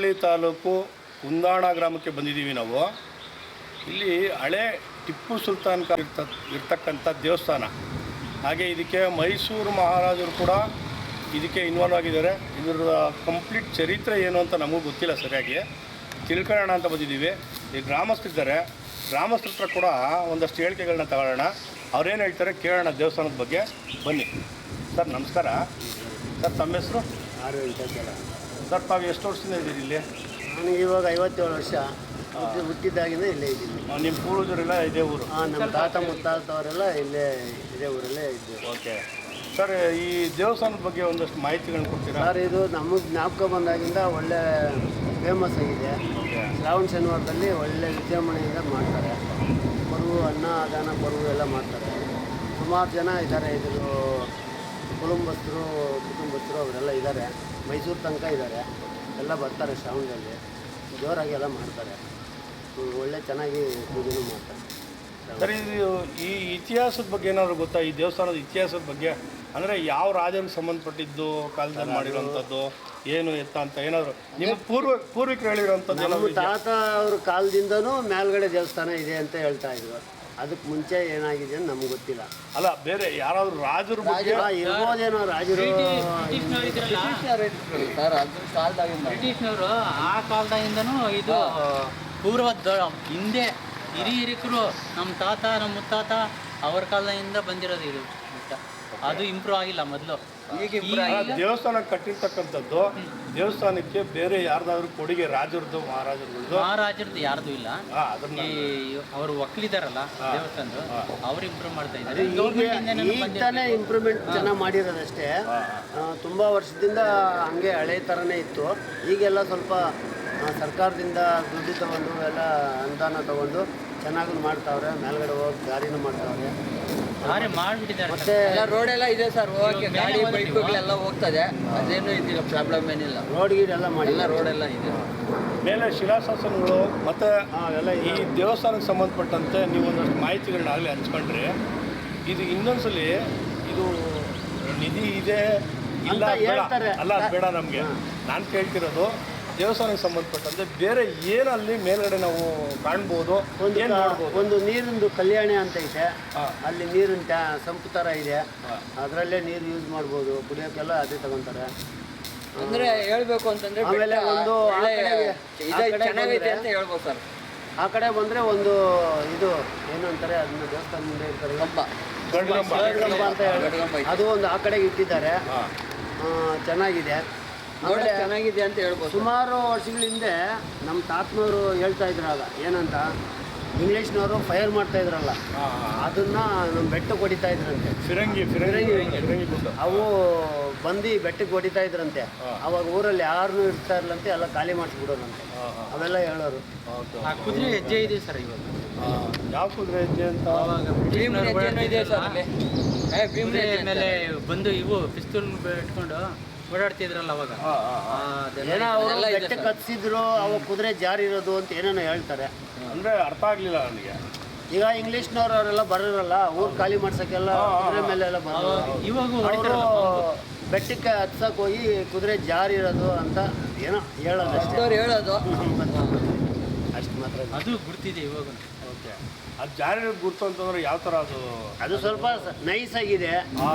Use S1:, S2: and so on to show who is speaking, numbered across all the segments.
S1: ಈಗ ತಾಲೂಕು ಕುಂದಾಣ ಗ್ರಾಮಕ್ಕೆ ಬಂದಿದ್ದೀವಿ ನಾವು. ಇಲ್ಲಿ ಹಳೆ ಟಿಪ್ಪು ಸುಲ್ತಾನ್ ಇರ್ತ ಇರ್ತಕ್ಕಂಥ ದೇವಸ್ಥಾನ. ಹಾಗೆ ಇದಕ್ಕೆ ಮೈಸೂರು ಮಹಾರಾಜರು ಕೂಡ ಇದಕ್ಕೆ ಇನ್ವಾಲ್ವ್ ಆಗಿದ್ದಾರೆ. ಇದರ ಕಂಪ್ಲೀಟ್ ಚರಿತ್ರೆ ಏನು ಅಂತ ನಮಗೂ ಗೊತ್ತಿಲ್ಲ ಸರಿಯಾಗಿ. ತಿಳ್ಕೊಳ್ಳೋಣ ಅಂತ ಬಂದಿದ್ದೀವಿ. ಈ ಗ್ರಾಮಸ್ಥರಿದ್ದಾರೆ. ಗ್ರಾಮಸ್ಥರ ಹತ್ರ ಕೂಡ ಒಂದಷ್ಟು ಹೇಳಿಕೆಗಳನ್ನ ತಗೊಳ್ಳೋಣ. ಅವ್ರೇನು ಹೇಳ್ತಾರೆ ಕೇಳೋಣ ದೇವಸ್ಥಾನದ ಬಗ್ಗೆ. ಬನ್ನಿ. ಸರ್, ನಮಸ್ಕಾರ. ಸರ್, ತಮ್ಮ ಹೆಸರು?
S2: ಆರು
S1: ಸರ್ ತಾವು ಎಷ್ಟು ವರ್ಷದಿಂದ ಇದ್ದೀರಿ ಇಲ್ಲಿ?
S2: ನನಗೆ ಇವಾಗ ಐವತ್ತೇಳು ವರ್ಷ. ಹುಟ್ಟಿ- ಹುಟ್ಟಿದ್ದಾಗಿಂದ ಇಲ್ಲೇ ಇದ್ದೀನಿ.
S1: ಆ, ನಿಮ್ಮ ಪೂರ್ವಜರೆಲ್ಲ ಇದೇ ಊರು?
S2: ಹಾಂ ನಮ್ಮ ತಾತ ಮುತ್ತಾತವರೆಲ್ಲ ಇಲ್ಲೇ ಇದೇ ಊರಲ್ಲೇ ಇದ್ದೀವಿ.
S1: ಓಕೆ. ಸರ್ ಈ ದೇವಸ್ಥಾನದ ಬಗ್ಗೆ ಒಂದಷ್ಟು ಮಾಹಿತಿಗಳನ್ನ ಕೊಡ್ತೀರಾ?
S2: ಸರ್ ಇದು ನಮಗೆ ಜ್ಞಾಪಕ ಬಂದಾಗಿಂದ ಒಳ್ಳೆ ಫೇಮಸ್ ಆಗಿದೆ.
S1: ಓಕೆ.
S2: ಶ್ರಾವಣ ಶನಿವಾರದಲ್ಲಿ ಒಳ್ಳೆ ವಿಜೃಂಭಣೆಯಿಂದ ಮಾಡ್ತಾರೆ. ಬರುವ ಅನ್ನ ಅದಾನ ಬರುವ ಎಲ್ಲ ಮಾಡ್ತಾರೆ. ಸುಮಾರು ಜನ ಇದ್ದಾರೆ ಇದ್ರ ಕುಟುಂಬಸ್ಥರು ಕುಟುಂಬಸ್ಥರು ಅವರೆಲ್ಲ ಇದ್ದಾರೆ. ಮೈಸೂರು ತನಕ ಇದ್ದಾರೆ. ಎಲ್ಲ ಬರ್ತಾರೆ ಶ್ರಾವಣದಲ್ಲಿ. ಜೋರಾಗಿ ಎಲ್ಲ ಮಾಡ್ತಾರೆ. ಒಳ್ಳೆ ಚೆನ್ನಾಗಿ ಪೂಜೆನೂ ಮಾಡ್ತಾರೆ.
S1: ಸರಿ ಇದು ಈ ಇತಿಹಾಸದ ಬಗ್ಗೆ ಏನಾದರೂ ಗೊತ್ತಾ? ಈ ದೇವಸ್ಥಾನದ ಇತಿಹಾಸದ ಬಗ್ಗೆ? ಅಂದರೆ ಯಾವ ರಾಜರಿಗೆ ಸಂಬಂಧಪಟ್ಟಿದ್ದು ಕಾಲದಲ್ಲಿ ಮಾಡಿರೋವಂಥದ್ದು ಏನು ಎತ್ತ ಅಂತ ಏನಾದರೂ? ನಿಮ್ಮ ಪೂರ್ವ ಪೂರ್ವಿಕರು ಹೇಳಿರೋಂಥದ್ದು ಇದೆಯಾ?
S2: ತಾತ ಅವ್ರ ಕಾಲದಿಂದನೂ ಮೇಲ್ಗಡೆ ದೇವಸ್ಥಾನ ಇದೆ ಅಂತ ಹೇಳ್ತಾ ಇದ್ರು. ಅದಕ್ಕೆ ಮುಂಚೆ ಏನಾಗಿದೆ ಅಂತ ನಮ್ಗೆ ಗೊತ್ತಿಲ್ಲ.
S1: ಅಲ್ಲ ಬೇರೆ ಯಾರಾದರೂ ರಾಜರು ಬಗ್ಗೆ
S2: ಆ, ಇರ್ಬೋದೇನೋ ರಾಜರು.
S3: ಸರ್ ಅದು
S4: ಬ್ರಿಟಿಷ್ನವರು ಆ ಕಾಲದಾಗಿಂದನೂ ಇದು ಪೂರ್ವ ಹಿಂದೆ ಹಿರಿ ಹಿರಿಕರು ನಮ್ಮ ತಾತ ನಮ್ಮ ಮುತ್ತಾತ ಅವ್ರ ಕಾಲದಿಂದ ಬಂದಿರೋದು ಇದು. ಅದು ಇಂಪ್ರೂವ್ ಆಗಿಲ್ಲ ಮೊದಲು.
S1: ದೇವಸ್ಥಾನ ಕಟ್ಟಿರ್ತಕ್ಕಂಥದ್ದು ದೇವಸ್ಥಾನಕ್ಕೆ ಬೇರೆ ಯಾರ್ದಾದ್ರು ಕೊಡುಗೆ ರಾಜರದ್ದು ಮಹಾರಾಜರದ್ದು?
S4: ಮಹಾರಾಜರದ್ದು ಯಾರ್ದು ಇಲ್ಲ. ಈ ಅವರು ಒಕ್ಕಲಿದಾರಲ್ಲ ದೇವಸ್ಥಾನದ್ದು ಅವ್ರು ಇಂಪ್ರೂವ್ ಮಾಡ್ತಾ ಇದ್ದಾರೆ.
S2: ಇಂಪ್ರೂವ್ಮೆಂಟ್ ಚೆನ್ನಾಗಿ ಮಾಡಿರೋದಷ್ಟೇ. ತುಂಬಾ ವರ್ಷದಿಂದ ಹಂಗೆ ಹಳೆ ಥರನೇ ಇತ್ತು. ಈಗೆಲ್ಲ ಸ್ವಲ್ಪ ಸರ್ಕಾರದಿಂದ ದುಡ್ಡು ತಗೊಂಡು ಎಲ್ಲ ಅನುದಾನ ತಗೊಂಡು ಚೆನ್ನಾಗಿ ಮಾಡ್ತಾವ್ರೆ ಮೇಲ್ಗಡೆ ಹೋಗಿ ದಾರಿನೂ ಮಾಡ್ತಾವ್ರೆ. ಮತ್ತೆ
S3: ಎಲ್ಲ ರೋಡ್ ಎಲ್ಲ ಇದೆ ಸರ್ ಹೋಗಕ್ಕೆ ಗಾಡಿ ಬೈಕ್ಗಳೆಲ್ಲ ಹೋಗ್ತದೆ. ಅದೇನು ಇದಿಲ್ಲ ಪ್ರಾಬ್ಲಮ್ ಏನಿಲ್ಲ.
S2: ರೋಡ್ ಗೀಡ್ ಎಲ್ಲ ಮಾಡಿ.
S3: ಎಲ್ಲ ರೋಡ್ ಎಲ್ಲ ಇದೆ.
S1: ಮೇಲೆ ಶಿಲಾಶಾಸನಗಳು ಮತ್ತೆ
S2: ಎಲ್ಲ
S1: ಈ ದೇವಸ್ಥಾನಕ್ಕೆ ಸಂಬಂಧಪಟ್ಟಂತೆ ನೀವು ಒಂದಷ್ಟು ಮಾಹಿತಿಗಳನ್ನ ಆಗಲಿ ಹಂಚ್ಕೊಂಡ್ರೆ ಇದು ಇನ್ನೊಂದ್ಸಲಿ ಇದು ನಿಧಿ ಇದೆ ಇಲ್ಲ
S2: ಅಂತ ಹೇಳ್ತಾರೆ.
S1: ಅಲ್ಲ ಬೇಡ ನಮಗೆ. ನಾನು ಕೇಳ್ತಿರೋದು ದೇವಸ್ಥಾನಕ್ಕೆ ಸಂಬಂಧಪಟ್ಟಂತೆ ಬೇರೆ ಏನು ಅಲ್ಲಿ ಮೇಲ್ಗಡೆ ನಾವು ಕಾಣ್ಬೋದು
S2: ಒಂದು
S1: ಏನು ನೋಡ್ಬೋದು?
S2: ಒಂದು ನೀರಿಂದು ಕಲ್ಯಾಣಿ ಅಂತ ಇದೆ
S1: ಹಾ.
S2: ಅಲ್ಲಿ ನೀರಿನ ಟ್ಯಾ ಸಂಪು ಥರ ಇದೆ. ಅದರಲ್ಲೇ ನೀರು ಯೂಸ್ ಮಾಡ್ಬೋದು ಕುಡಿಯೋಕ್ಕೆಲ್ಲ ಅದೇ ತಗೊಂತಾರೆ.
S3: ಅಂದ್ರೆ ಹೇಳ್ಬೇಕು ಅಂತಂದ್ರೆ
S2: ಆಮೇಲೆ
S3: ಬೆಟ್ಟ
S2: ಒಂದು ಆ
S3: ಒಳ್ಳೆ
S2: ಕಡೆಗೆ-
S3: ಇದೆ,
S2: ಆ ಕಡೆ
S3: ಚೆನ್ನಾಗೈತೆ
S2: ಬಂದ್ರೆ-
S3: ಅಂತ ಹೇಳ್ಬೋದು ಸರ್.
S2: ಆ ಕಡೆ ಬಂದರೆ ಒಂದು ಇದು ಏನು ಅಂತಾರೆ ಅದನ್ನ ದೇವಸ್ಥಾನ ಮುಂದೆ ಇರ್ತಾರೆ.
S3: ಕಂಬ
S1: ಗಂಡ್ಗಂಬ.
S2: ಗರುಡಗಂಬ ಅಂತ ಹೇಳಿ. ಅದು ಒಂದು ಆ ಕಡೆಗೆ ಇಟ್ಟಿದ್ದಾರೆ. ಆ, ಚೆನ್ನಾಗಿದೆ.
S3: ಚೆನ್ನಾಗಿದೆ ಅಂತ ಹೇಳ್ಬೋದು.
S2: ಸುಮಾರು ವರ್ಷಗಳ ಹಿಂದೆ ನಮ್ಮ ತಾತನವರು ಹೇಳ್ತಾ ಇದ್ರಲ್ಲ ಏನಂತ? ಇಂಗ್ಲೀಷ್ನವರು ಫೈರ್ ಮಾಡ್ತಾ ಇದ್ರಲ್ಲ. ಅದನ್ನ ನಮ್ಮ ಬೆಟ್ಟಕ್ಕೆ ಹೊಡಿತಾ ಇದ್ರಂತೆ.
S1: ಫಿರಂಗಿ ಫಿರಂಗಿ
S2: ಅವು ಬಂದು ಬೆಟ್ಟಕ್ಕೆ ಹೊಡಿತಾ ಇದ್ರಂತೆ. ಅವಾಗ ಊರಲ್ಲಿ ಯಾರು ಇರ್ತಾ ಇರ್ಲಂತೆ ಎಲ್ಲ ಖಾಲಿ
S1: ಮಾಡಿಸ್ಬಿಡೋದಂತೆ.
S2: ಅವೆಲ್ಲ ಹೇಳೋರು.
S4: ಕುದುರೆ ಹೆಜ್ಜೆ ಇದೆ ಸರ್ ಇವಾಗ.
S1: ಯಾವ ಕುದುರೆ ಹೆಜ್ಜೆ ಅಂತ?
S3: ಇದೆ ಸರ್
S4: ಮೇಲೆ ಬಂದು ಇವು ಪಿಸ್ತೂಲ್ ಇಟ್ಕೊಂಡು ಓಡಾಡ್ತಿದ್ರಲ್ಲ ಅವಾಗ?
S2: ಏನೋ ಅವರೆಲ್ಲ ಅವ ಕುದುರೆ ಜಾರಿ ಇರೋದು ಅಂತ ಏನೇನೋ ಹೇಳ್ತಾರೆ.
S1: ಅಂದರೆ ಅರ್ಥ ಆಗಲಿಲ್ಲ ನನಗೆ.
S2: ಈಗ ಇಂಗ್ಲೀಷ್ನವ್ರು ಅವರೆಲ್ಲ ಬರೋರಲ್ಲ ಊರ್ ಖಾಲಿ ಮಾಡ್ಸಕ್ಕೆಲ್ಲ ಕುದುರೆ ಮೇಲೆ ಎಲ್ಲ ಬರೋರು.
S4: ಇವಾಗ
S2: ಬೆಟ್ಟಕ್ಕೆ ಹತ್ಸಕ್ ಹೋಗಿ ಕುದುರೆ ಜಾರಿ ಇರೋದು ಅಂತ ಏನೋ ಹೇಳೋದು.
S3: ಹೇಳೋದು
S2: ಅಷ್ಟು ಮಾತ್ರ.
S4: ಅದು ಗುರ್ತಿದೆ ಇವಾಗ.
S1: ಓಕೆ. ಅದು ಜಾರಿ ಗುರುತು ಅಂತಂದ್ರೆ ಯಾವ ಥರ ಅದು?
S2: ಅದು ಸ್ವಲ್ಪ ನೈಸ್ ಆಗಿದೆ.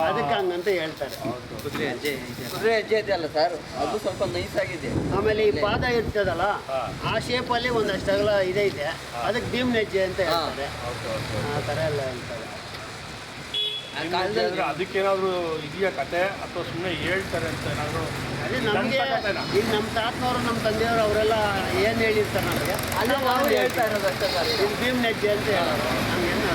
S2: ಅದಕ್ಕೆ ಹಂಗಂತ ಹೇಳ್ತಾರೆ.
S4: ಕುದುರೆ ಹೆಜ್ಜೆ ಇದೆ.
S3: ಕುದುರೆ ಹೆಜ್ಜೆ ಇದೆ ಅಲ್ಲ ಸರ್ ಅದು ಸ್ವಲ್ಪ ನೈಸ್ ಆಗಿದೆ.
S2: ಆಮೇಲೆ ಈ ಪಾದ ಇರ್ತದಲ್ಲ
S1: ಆ
S2: ಆ ಶೇಪಲ್ಲಿ ಒಂದಷ್ಟು ಅಗಲ ಇದೆ ಅದಕ್ಕೆ ಭೀಮ್ ಹೆಜ್ಜೆ ಅಂತ ಹೇಳ್ತಾರೆ. ಆ ಥರ ಎಲ್ಲ ಹೇಳ್ತಾರೆ.
S1: ಅದಕ್ಕೇನಾದರೂ ಇದೆಯಾ ಕತೆ? ಅಥವಾ ಸುಮ್ಮನೆ ಹೇಳ್ತಾರೆ ಅಂತ ಏನಾದ್ರು
S2: ಅದೇ ನಮಗೆ ಈಗ ನಮ್ಮ ತಾತನವರು ನಮ್ಮ ತಂದೆಯವರು ಅವರೆಲ್ಲ ಏನು ಹೇಳಿರ್ತಾರೆ ನಮಗೆ?
S3: ಅಲ್ಲ ನಾವು ಹೇಳ್ತಾ ಇರೋದು ಅಷ್ಟೇ ಸರ್. ಇದು.
S2: ಭೀಮ್ ಹೆಜ್ಜೆ ಅಂತ ಹೇಳೋರು. ನಮ್ಗೇನು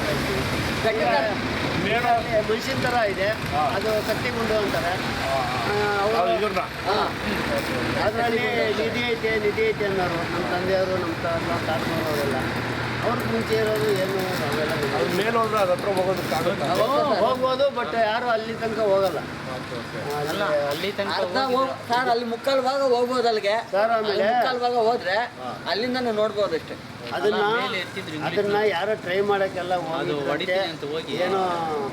S2: ಮನುಷ್ಯನ ಥರ ಇದೆ. ಅದು ಕತ್ತಿಗುಂಡು ಅಂತಾರೆ. ಅದರಲ್ಲಿ ನಿಧಿ ಐತೆ ನಿಧಿ ಐತೆ ಅನ್ನೋರು. ನಮ್ಮ ತಂದೆಯವರು ನಮ್ಮ ತಾ- ನಮ್ಮ ತಾತನವರು ಅವರೆಲ್ಲ. ಅವ್ರಿಗೆ ಮುಂಚೆ ಇರೋದು ಏನು ಅವೆಲ್ಲ ಗೊತ್ತಿಲ್ಲ.
S1: ಮೇಲೆ ಹೋದ್ರೆ ಅದ್ರ ಹತ್ರ ಹೋಗೋದಕ್ಕಾಗುತ್ತೆ
S2: ಹೋ- ಹೋಗ್ಬೋದು ಬಟ್ ಯಾರು ಅಲ್ಲಿ ತನಕ ಹೋಗಲ್ಲ.
S4: ಅಲ್ಲ ಅಲ್ಲಿ ತನಕ
S3: ಅರ್ಧ ಹೋಗ್ ಸರ್ ಅಲ್ಲಿ ಮುಕ್ಕಾಲು ಭಾಗ ಹೋಗ್ಬೋದು ಅಲ್ಲಿಗೆ.
S2: ಸರ್ ಆಮೇಲೆ
S3: ಮುಕ್ಕಾಲು ಭಾಗ ಹೋದ್ರೆ ಅಲ್ಲಿಂದ ನೋಡ್ಬೋದು ಅಷ್ಟೇ.
S2: ಅದನ್ನ
S4: ಮೇಲೆ ಎತ್ತಿದ್ರು
S2: ಅದನ್ನ ಯಾರೋ ಟ್ರೈ ಮಾಡಕ್ಕೆಲ್ಲ
S4: ಅದು
S2: ಹೋಗಿದ್ರಂತೆ.
S4: ಹೊಡಿತೀನಿ ಅಂತ ಹೋಗಿ
S2: ಏನೋ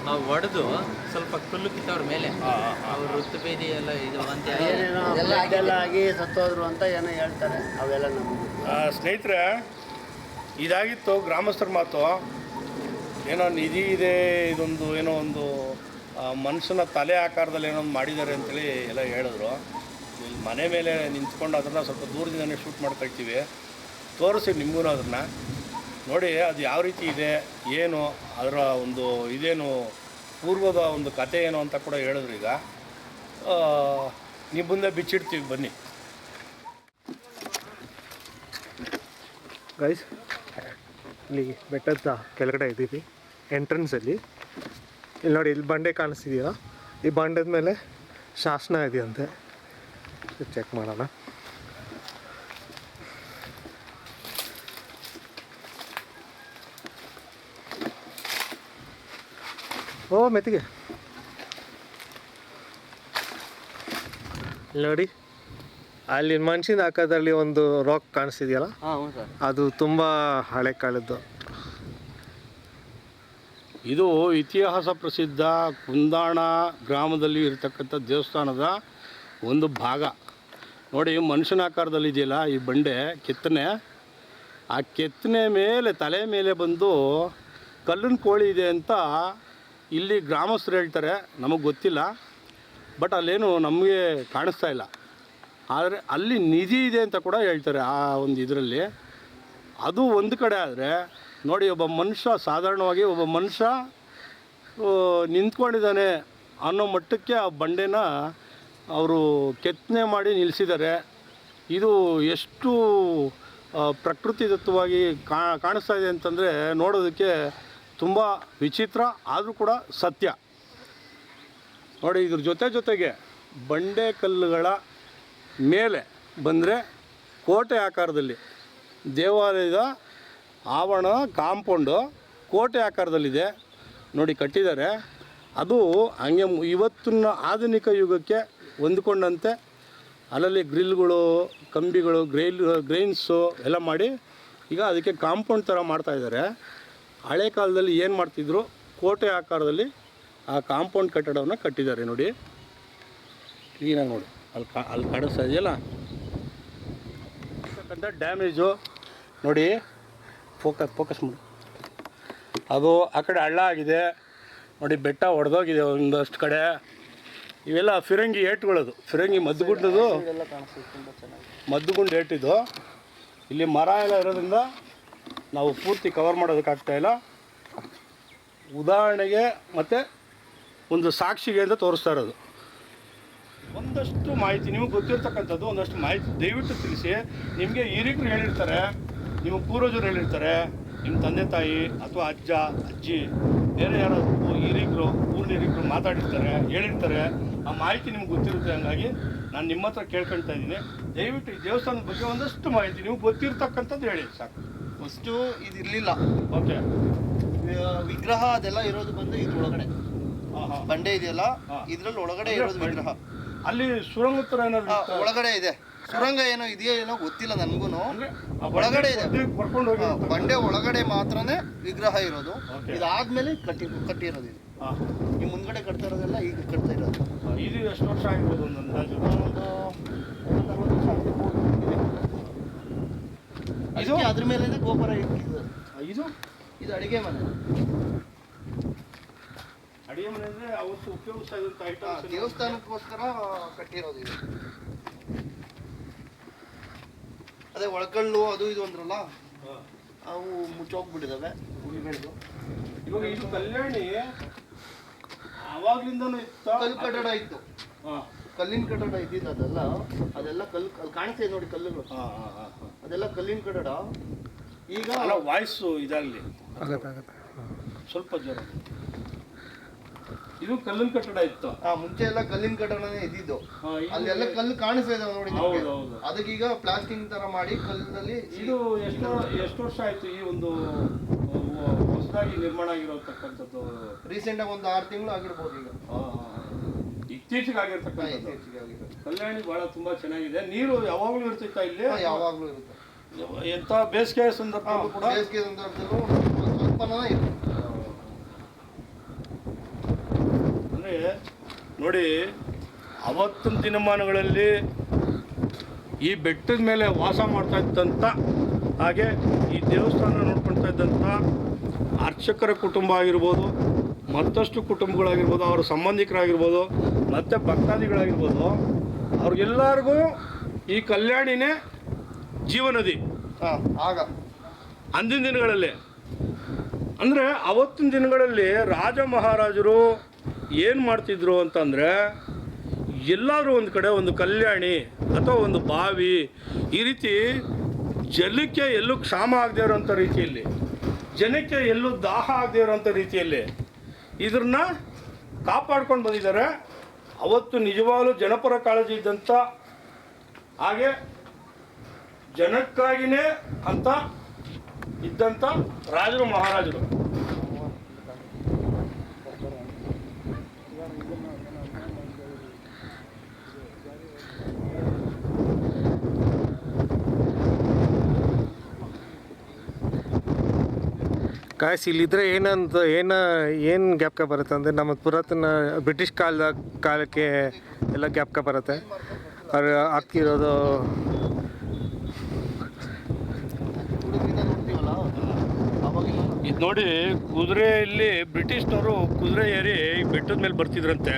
S4: ಆ ಹೊಡೆದು ಸ್ವಲ್ಪ ಕಲ್ಲು ಕಿತ್ತವ್ರ ಮೇಲೆ ಅವ್ರ ಋತುಭೇದಿ ಭೇದಿ ಎಲ್ಲ ಇದು ಅಂತ
S2: ಏನೇನೋ
S3: ಅದೆಲ್ಲ
S2: ಎಲ್ಲ ಆಗಿ ಸತ್ತೋದ್ರು ಅಂತ ಏನೋ ಹೇಳ್ತಾರೆ. ಅವೆಲ್ಲ ನಮ್ಗೆ
S1: ಆ, ಸ್ನೇಹಿತರೆ ಇದಾಗಿತ್ತು ಗ್ರಾಮಸ್ಥರ ಮಾತು. ಏನೋ ನಿಧಿ ಇದೆ, ಇದೊಂದು ಏನೋ ಒಂದು ಮನುಷ್ಯನ ತಲೆ ಆಕಾರದಲ್ಲಿ ಏನೋ ಒಂದು ಮಾಡಿದ್ದಾರೆ ಅಂತೇಳಿ ಎಲ್ಲ ಹೇಳಿದ್ರು. ಇಲ್ಲಿ ಮನೆ ಮೇಲೆ ನಿಂತ್ಕೊಂಡು ಅದನ್ನು ಸ್ವಲ್ಪ ದೂರದಿಂದನೇ ಶೂಟ್ ಮಾಡ್ಕೊಳ್ತೀವಿ ತೋರಿಸಿ ನಿಮಗೂ ಅದನ್ನು. ನೋಡಿ, ಅದು ಯಾವ ರೀತಿ ಇದೆ, ಏನು, ಅದರ ಒಂದು ಇದೇನು, ಪೂರ್ವದ ಒಂದು ಕತೆ ಏನು ಅಂತ ಕೂಡ ಹೇಳಿದ್ರು ಈಗ. ನೀವು ಮುಂದೆ ಬಿಚ್ಚಿಡ್ತೀವಿ, ಬನ್ನಿ.
S5: ಗೈಸ್ ಇಲ್ಲಿ ಬೆಟ್ಟದ ಕೆಳಗಡೆ ಇದ್ದೀವಿ ಎಂಟ್ರೆನ್ಸಲ್ಲಿ ಇಲ್ಲಿ ನೋಡಿ, ಇಲ್ಲಿ ಬಂಡೆ ಕಾಣಿಸ್ತಿದೆಯಲ್ಲ ಈ ಬಂಡೆದ ಮೇಲೆ ಶಾಸನ ಇದೆಯಂತೆ. ಚೆಕ್ ಮಾಡೋಣ. ಓ, ಮೆತ್ತಿಗೆ. ನೋಡಿ ಅಲ್ಲಿ ಮನುಷ್ಯನ ಆಕಾರದಲ್ಲಿ ಒಂದು ರಾಕ್ ಕಾಣಿಸ್ತಿದೆಯಲ್ಲ?
S3: ಹಾಂ ಹ್ಞೂ ಸರ್.
S5: ಅದು ತುಂಬ ಹಳೆ ಕಾಲದ್ದು.
S1: ಇದು ಇತಿಹಾಸ ಪ್ರಸಿದ್ಧ ಕುಂದಾಣ ಗ್ರಾಮದಲ್ಲಿ ಇರತಕ್ಕಂಥ ದೇವಸ್ಥಾನದ ಒಂದು ಭಾಗ. ನೋಡಿ ಮನುಷ್ಯನ ಆಕಾರದಲ್ಲಿ ಇದೆಯಲ್ಲ ಈ ಬಂಡೆ ಕೆತ್ತನೆ. ಆ ಕೆತ್ತನೆ ಮೇಲೆ ತಲೆ ಮೇಲೆ ಬಂದು ಕಲ್ಲಿನ ಕೋಳಿ ಇದೆ ಅಂತ ಇಲ್ಲಿ ಗ್ರಾಮಸ್ಥರು ಹೇಳ್ತಾರೆ. ನಮಗೆ ಗೊತ್ತಿಲ್ಲ. ಬಟ್ ಅಲ್ಲೇನು ನಮಗೆ ಕಾಣಿಸ್ತಾ ಇಲ್ಲ. ಆದರೆ ಅಲ್ಲಿ ನಿಧಿ ಇದೆ ಅಂತ ಕೂಡ ಹೇಳ್ತಾರೆ ಆ ಒಂದು ಇದರಲ್ಲಿ. ಅದು ಒಂದು ಕಡೆ ಆದರೆ ನೋಡಿ ಒಬ್ಬ ಮನುಷ್ಯ ಸಾಧಾರಣವಾಗಿ ಒಬ್ಬ ಮನುಷ್ಯ ನಿಂತ್ಕೊಂಡಿದ್ದಾನೆ ಅನ್ನೋ ಮಟ್ಟಕ್ಕೆ ಆ ಬಂಡೆನ ಅವರು ಕೆತ್ತನೆ ಮಾಡಿ ನಿಲ್ಲಿಸಿದ್ದಾರೆ. ಇದು ಎಷ್ಟು ಪ್ರಕೃತಿ ಪ್ರಕೃತಿದತ್ತವಾಗಿ ಕಾಣಿಸ್ತಾ ಇದೆ ಅಂತಂದರೆ ನೋಡೋದಕ್ಕೆ ತುಂಬ ವಿಚಿತ್ರ, ಆದರೂ ಕೂಡ ಸತ್ಯ. ನೋಡಿ ಇದ್ರ ಜೊತೆ ಜೊತೆಗೆ ಬಂಡೆ ಕಲ್ಲುಗಳ ಮೇಲೆ ಬಂದರೆ ಕೋಟೆ ಆಕಾರದಲ್ಲಿ ದೇವಾಲಯದ ಆವರಣ ಕಾಂಪೌಂಡು ಕೋಟೆ ಆಕಾರದಲ್ಲಿದೆ. ನೋಡಿ ಕಟ್ಟಿದ್ದಾರೆ. ಅದು ಹಂಗೆ ಇವತ್ತಿನ ಆಧುನಿಕ ಯುಗಕ್ಕೆ ಹೊಂದ್ಕೊಂಡಂತೆ ಅಲ್ಲಲ್ಲಿ ಗ್ರಿಲ್ಗಳು, ಕಂಬಿಗಳು, ಗ್ರೈಲ್, ಗ್ರೈನ್ಸು ಎಲ್ಲ ಮಾಡಿ ಈಗ ಅದಕ್ಕೆ ಕಾಂಪೌಂಡ್ ಥರ ಮಾಡ್ತಾಯಿದ್ದಾರೆ ಹಳೆ ಕಾಲದಲ್ಲಿ ಏನು ಮಾಡ್ತಿದ್ರು? ಕೋಟೆ ಆಕಾರದಲ್ಲಿ ಆ ಕಾಂಪೌಂಡ್ ಕಟ್ಟಡವನ್ನು ಕಟ್ಟಿದ್ದಾರೆ ನೋಡಿ. ಕ್ಲೀನಾಗಿ ನೋಡಿ. ಅಲ್ಲಿ ಕಾ ಅಲ್ಲಿ ಕಾಣಿಸ್ತಾ ಇದೆಯಲ್ಲ? ಅಂತ ಡ್ಯಾಮೇಜು ನೋಡಿ ಫೋಕಸ್ ಫೋಕಸ್ ಮಾಡಿ. ಅದು ಆ ಕಡೆ ಹಳ್ಳ ಆಗಿದೆ. ನೋಡಿ, ಬೆಟ್ಟ ಒಡೆದೋಗಿದೆ ಒಂದಷ್ಟು ಕಡೆ. ಇವೆಲ್ಲ ಫಿರಂಗಿ ಏಟುಗಳದು. ಫಿರಂಗಿ ಮದ್ದುಗುಂಡದು ಮದ್ದುಗುಂಡು ಏಟಿದು ಇಲ್ಲಿ ಮರ ಎಲ್ಲ ಇರೋದ್ರಿಂದ ನಾವು ಪೂರ್ತಿ ಕವರ್ ಮಾಡೋದಕ್ಕಾಗ್ತಾ ಇಲ್ಲ. ಉದಾಹರಣೆಗೆ ಮತ್ತು ಒಂದು ಸಾಕ್ಷಿಗೆ ಅಂತ ತೋರಿಸ್ತಾ ಇರೋದು. ಒಂದಷ್ಟು ಮಾಹಿತಿ ನಿಮಗೆ ಗೊತ್ತಿರ್ತಕ್ಕಂಥದ್ದು ಒಂದಷ್ಟು ಮಾಹಿತಿ ದಯವಿಟ್ಟು ತಿಳಿಸಿ. ನಿಮಗೆ ಹಿರಿಕರು ಹೇಳಿರ್ತಾರೆ ನಿಮ್ಮ ಪೂರ್ವಜರು ಹೇಳಿರ್ತಾರೆ ನಿಮ್ಮ ತಂದೆ ತಾಯಿ ಅಥವಾ ಅಜ್ಜ ಅಜ್ಜಿ ಬೇರೆ ಯಾರಾದರೂ ಹಿರಿಕರು ಊರಿನ ಹಿರಿಕರು ಮಾತಾಡಿರ್ತಾರೆ ಹೇಳಿರ್ತಾರೆ ಆ ಮಾಹಿತಿ ನಿಮ್ಗೆ ಗೊತ್ತಿರುತ್ತೆ ಹಂಗಾಗಿ ನಾನು ನಿಮ್ಮ ಹತ್ರ ಕೇಳ್ಕೊಳ್ತಾ ಇದ್ದೀನಿ. ದಯವಿಟ್ಟು ಈ ದೇವಸ್ಥಾನದ ಬಗ್ಗೆ ಒಂದಷ್ಟು ಮಾಹಿತಿ ನೀವು ಗೊತ್ತಿರ್ತಕ್ಕಂಥದ್ದು ಹೇಳಿ ಸಾಕು.
S6: ಫಸ್ಟು ಇದಿರಲಿಲ್ಲ.
S1: ಓಕೆ.
S6: ವಿಗ್ರಹ ಅದೆಲ್ಲ ಇರೋದು ಬಂದು ಇದ್ರೊಳಗಡೆ. ಬಂಡೆ ಇದೆಯಲ್ಲ. ಇದ್ರಲ್ಲಿ ಒಳಗಡೆ ಇರೋದು ವಿಗ್ರಹ.
S1: ಅಲ್ಲಿ ಸುರಂಗ ತರ ಏನಾದ್ರು
S6: ಒಳಗಡೆ ಇದೆ. ಸುರಂಗ ಏನೋ ಇದೆಯೋ ಏನೋ ಗೊತ್ತಿಲ್ಲ ನನಗೂ ಒಳಗಡೆ ಇದೆ.
S1: ಬಂಡೆ ಕರ್ಕೊಂಡು ಹೋಗಿ
S6: ಬಂಡೆ ಒಳಗಡೆ ಮಾತ್ರನೇ ವಿಗ್ರಹ ಇರೋದು. ಇದಾದ್ಮೇಲೆ ಕಟ್ಟಿ ಕಟ್ಟಿರೋದು ಇದು. ಈ ಮುಂದ್ಗಡೆ ಕಟ್ತಾ ಇರೋದೆಲ್ಲ ಈಗ ಕಟ್ತಾ ಇರೋದು.
S1: ಇದು ಎಷ್ಟು ವರ್ಷ
S6: ಆಗಿರೋದು
S1: ಇದು?
S6: ಅದ್ರ ಮೇಲೆ ಗೋಪುರ
S1: ಇದು?
S6: ಇದು ಅಡಿಗೆ ಮನೆ.
S1: ಅಡಿಗೆ ಮನೆ ಅಂದ್ರೆ ಅವತ್ತು ಉಪಯೋಗಿಸ್ತಾ ಇದ್ದಂಥ
S6: ಆ,
S1: ಐಟಮ್ಸ್
S6: ದೇವಸ್ಥಾನಕ್ಕೋಸ್ಕರ ಕಟ್ಟಿರೋದು ಇದು. ಅದೇ ಒಳಕಲ್ಲು ಅದು ಇದು ಅಂದ್ರಲ್ಲ ಅವು ಮುಚ್ಚೋಗ್ಬಿಟ್ಟಿದಾವೆ. ಗುಡಿಗಳದು
S1: ಇವಾಗ ಇದು ಕಲ್ಯಾಣಿ ಅವಾಗ್ಲಿಂದನೂ ಇತ್ತ?
S6: ಕಲ್ಲು ಕಟ್ಟಡ ಇತ್ತು.
S1: ಹಾಂ.
S6: ಕಲ್ಲಿನ ಕಟ್ಟಡ ಇದ್ದಿದ್ದು ಅದೆಲ್ಲ ಅದೆಲ್ಲ ಕಲ್ಲು ಅಲ್ಲಿ ಕಾಣಿಸ್ತಾ ಇದೆ ನೋಡಿ ಕಲ್ಲುಗಳು.
S1: ಹಾಂ ಹಾಂ ಹಾಂ
S6: ಅದೆಲ್ಲ ಕಲ್ಲಿನ ಕಟ್ಟಡ. ಈಗ
S1: ಅಲ್ಲ ವಾಯ್ಸು ಇದಾಗಲಿ.
S5: ಆಗತ್ತೆ ಆಗತ್ತೆ.
S1: ಸ್ವಲ್ಪ ಜ್ವರ. ಇದು ಕಲ್ಲಿನ ಕಟ್ಟಡ ಇತ್ತು.
S6: ಆ ಮುಂಚೆ ಎಲ್ಲ ಕಲ್ಲಿನ ಕಟ್ಟಡನೇ ಇದ್ದಿದ್ದು. ಅಲ್ಲೆಲ್ಲ ಕಲ್ಲು ಕಾಣಿಸ್ತಾ ಇದಾವೆ ನೋಡಿ ನಿಮ್ಗೆ.
S1: ಹೌದು.
S6: ಅದಕ್ಕೀಗ ಪ್ಲಾಸ್ಟಿಂಗ್ ತರ ಮಾಡಿ ಕಲ್ಲಿನಲ್ಲಿ
S1: ಇದು ಎಷ್ಟು ಎಷ್ಟು ವರ್ಷ ಆಯ್ತು ಈ ಒಂದು ಹೊಸದಾಗಿ ನಿರ್ಮಾಣ ಆಗಿರತಕ್ಕಂಥದ್ದು.
S6: ರೀಸೆಂಟ್ ಆಗಿ ಒಂದು ಆರು ತಿಂಗಳು ಆಗಿರ್ಬೋದು ಈಗ.
S1: ಇತ್ತೀಚೆಗೆ
S6: ಹಾ,
S1: ಆಗಿರ್ತಕ್ಕಂಥದ್ದು.
S6: ಇತ್ತೀಚೆಗೆ ಆಗಿರೋದು.
S1: ಕಲ್ಯಾಣಿ ಬಹಳ ತುಂಬಾ ಚೆನ್ನಾಗಿದೆ. ನೀರು ಯಾವಾಗಲೂ ಇರ್ತಿತ್ತ ಇಲ್ಲಿ?
S6: ಹಾ, ಯಾವಾಗ್ಲೂ ಇರುತ್ತೆ.
S1: ಎಂತ ಬೇಸಿಗೆ ಸಂದರ್ಭ ಕೂಡ
S6: ಬೇಸಿಗೆ ಸಂದರ್ಭದಲ್ಲೂ ಸ್ವಲ್ಪನೇ ಇರುತ್ತೆ
S1: ಅಂದರೆ ನೋಡಿ ಅವತ್ತಿನ ದಿನಮಾನಗಳಲ್ಲಿ ಈ ಬೆಟ್ಟದ ಮೇಲೆ ವಾಸ ಮಾಡ್ತಾ ಇದ್ದಂಥ ಹಾಗೆ ಈ ದೇವಸ್ಥಾನ ನೋಡ್ಕೊಳ್ತಾ ಇದ್ದಂಥ ಅರ್ಚಕರ ಕುಟುಂಬ ಆಗಿರ್ಬೋದು ಮತ್ತಷ್ಟು ಕುಟುಂಬಗಳಾಗಿರ್ಬೋದು ಅವರ ಸಂಬಂಧಿಕರಾಗಿರ್ಬೋದು ಮತ್ತು ಭಕ್ತಾದಿಗಳಾಗಿರ್ಬೋದು ಅವ್ರಿಗೆಲ್ಲರಿಗೂ ಈ ಕಲ್ಯಾಣಿನೇ ಜೀವನದಿ.
S6: ಹಾ ಆಗ.
S1: ಅಂದಿನ ದಿನಗಳಲ್ಲಿ. ಅಂದರೆ ಅವತ್ತಿನ ದಿನಗಳಲ್ಲಿ ರಾಜ ಮಹಾರಾಜರು ಏನು ಮಾಡ್ತಿದ್ರು ಅಂತಂದರೆ ಎಲ್ಲಾದರೂ ಒಂದು ಕಡೆ ಒಂದು ಕಲ್ಯಾಣಿ ಅಥವಾ ಒಂದು ಬಾವಿ ಈ ರೀತಿ ಜಲಕ್ಕೆ ಎಲ್ಲೂ ಕ್ಷಾಮ ಆಗದೆ ಇರೋಂಥ ರೀತಿಯಲ್ಲಿ, ಜನಕ್ಕೆ ಎಲ್ಲೂ ದಾಹ ಆಗದೆ ಇರೋಂಥ ರೀತಿಯಲ್ಲಿ ಇದನ್ನ ಕಾಪಾಡ್ಕೊಂಡು ಬಂದಿದ್ದಾರೆ. ಅವತ್ತು ನಿಜವಾಗಲೂ ಜನಪರ ಕಾಳಜಿ ಇದ್ದಂಥ ಹಾಗೆ ಜನಕ್ಕಾಗಿಯೇ ಅಂತ ಇದ್ದಂಥ ರಾಜರು ಮಹಾರಾಜರು.
S5: ಕಾಯ್ಸ್, ಇಲ್ಲಿದ್ರೆ ಏನಂತ, ಏನು ಏನು ಗ್ಯಾಪ್ಕ ಬರುತ್ತೆ? ಅಂದರೆ ನಮ್ಮ ಪುರಾತನ ಬ್ರಿಟಿಷ್ ಕಾಲದ ಕಾಲಕ್ಕೆ ಎಲ್ಲ ಗ್ಯಾಪ್ಕ ಬರುತ್ತೆ. ಅವ್ರು
S6: ಹಾಕ್ತಿರೋದು
S1: ಇದು ನೋಡಿ, ಕುದುರೆಯಲ್ಲಿ ಬ್ರಿಟಿಷ್ನವರು ಕುದುರೆ ಏರಿ ಬೆಟ್ಟದ ಮೇಲೆ ಬರ್ತಿದ್ರಂತೆ.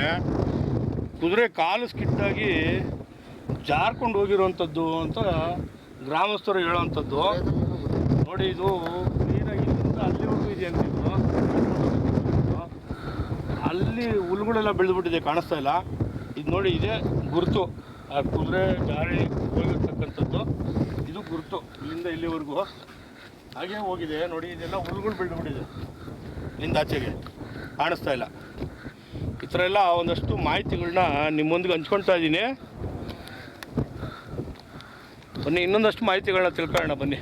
S1: ಕುದುರೆ ಕಾಲು ಸ್ಕಿಟ್ಟಾಗಿ ಜಾರ್ಕೊಂಡು ಹೋಗಿರುವಂಥದ್ದು ಅಂತ ಗ್ರಾಮಸ್ಥರು ಹೇಳೋವಂಥದ್ದು. ನೋಡಿ, ಇದು ಇದೆ ಅಂತಿದ್ರು ಅಲ್ಲಿ ಹುಲ್ಗಳೆಲ್ಲ ಬೆಳೆದ್ಬಿಟ್ಟಿದೆ, ಕಾಣಿಸ್ತಾ ಇಲ್ಲ. ಇದು ನೋಡಿ, ಇದೆ ಗುರುತು. ಆ ಕುದುರೆ ಗಾಳಿ ಹೋಗಿರ್ತಕ್ಕಂಥದ್ದು, ಇದು ಗುರುತು ಇಲ್ಲಿಂದ ಇಲ್ಲಿವರೆಗೂ. ಹಾಗೆ ಹೋಗಿದೆ, ನೋಡಿ, ಇದೆಲ್ಲ ಹುಲ್ಗಳು ಬೆಳೆದ್ಬಿಟ್ಟಿದೆ. ನಿಂದ ಆಚೆಗೆ. ಕಾಣಿಸ್ತಾ ಇಲ್ಲ. ಈ ಥರ ಎಲ್ಲ ಒಂದಷ್ಟು ಮಾಹಿತಿಗಳನ್ನ ನಿಮ್ಮೊಂದಿಗೆ ಹಂಚ್ಕೊಳ್ತಾ ಇದ್ದೀನಿ. ಬನ್ನಿ, ಇನ್ನೊಂದಷ್ಟು ಮಾಹಿತಿಗಳನ್ನ ತಿಳ್ಕೊಳ್ಳೋಣ, ಬನ್ನಿ.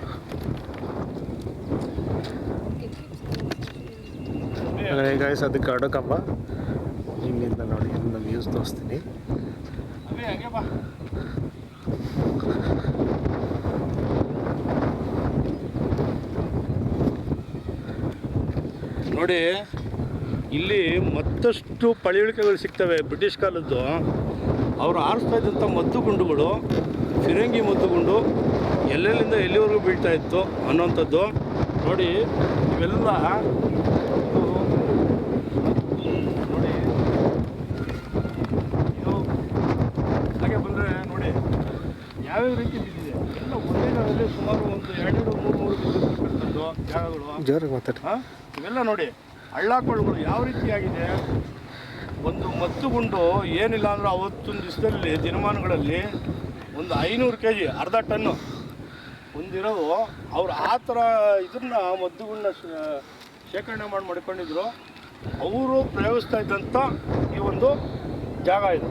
S5: ಗಾಯ್ಸ್ ಅದಕ್ಕೆ ಕರಡು ಇಲ್ಲಿಂದ ನೋಡಿ, ಇಲ್ಲಿಂದ ವ್ಯೂಸ್ ತೋರಿಸ್ತೀನಿ.
S1: ಅದೇ ನೋಡಿ, ಇಲ್ಲಿ ಮತ್ತಷ್ಟು ಪಳಿಯುಳಿಕೆಗಳು ಸಿಗ್ತವೆ ಬ್ರಿಟಿಷ್ ಕಾಲದ್ದು. ಅವರು ಆರಿಸ್ತಾ ಇದ್ದಂಥ ಮದ್ದುಗುಂಡುಗಳು, ಫಿರಂಗಿ ಮದ್ದು ಗುಂಡು ಎಲ್ಲೆಲ್ಲಿಂದ ಎಲ್ಲಿವರೆಗೂ ಬೀಳ್ತಾ ಇತ್ತು ಅನ್ನೋಂಥದ್ದು. ನೋಡಿ, ಇವೆಲ್ಲ ಇದು ನೋಡಿ ಇದು ಹಾಗೆ ಬಂದರೆ ನೋಡಿ ಯಾವ್ಯಾವ ರೀತಿ ಬಿದ್ದಿದೆ? ಎಲ್ಲ ಒಂದೇ ಜಾಗದಲ್ಲಿ ಸುಮಾರು ಒಂದು ಎರಡು ಮೂರು ಮೂರು ಬಿದ್ದಿರ್ತಕ್ಕಂಥದ್ದು ಜಾಗಗಳು.
S5: ಜೋರಾಗಿ ಮಾತಾಡಿ.
S1: ಹಾಂ? ಇವೆಲ್ಲ ನೋಡಿ ಹಳ್ಳಕೊಳ್ಳಗಳು ಯಾವ ರೀತಿಯಾಗಿದೆ? ಒಂದು ಮತ್ತುಗುಂಡು ಏನಿಲ್ಲ ಅಂದ್ರೆ ಅವತ್ತೊಂದು ದಿವಸದಲ್ಲಿ ದಿನಮಾನಗಳಲ್ಲಿ ಒಂದು ಐನೂರು ಕೆ ಜಿ ಅರ್ಧ ಟನ್ನು ಒಂದಿರೋದು. ಅವ್ರು ಆ ಥರ ಇದನ್ನ ಮದ್ದುಗಳನ್ನ ಶೇಖರಣೆ ಮಾಡಿ ಮಾಡ್ಕೊಂಡಿದ್ರು. ಅವರು ಪ್ರಯೋಗಿಸ್ತಾ ಇದ್ದಂಥ ಈ ಒಂದು ಜಾಗ ಇದು.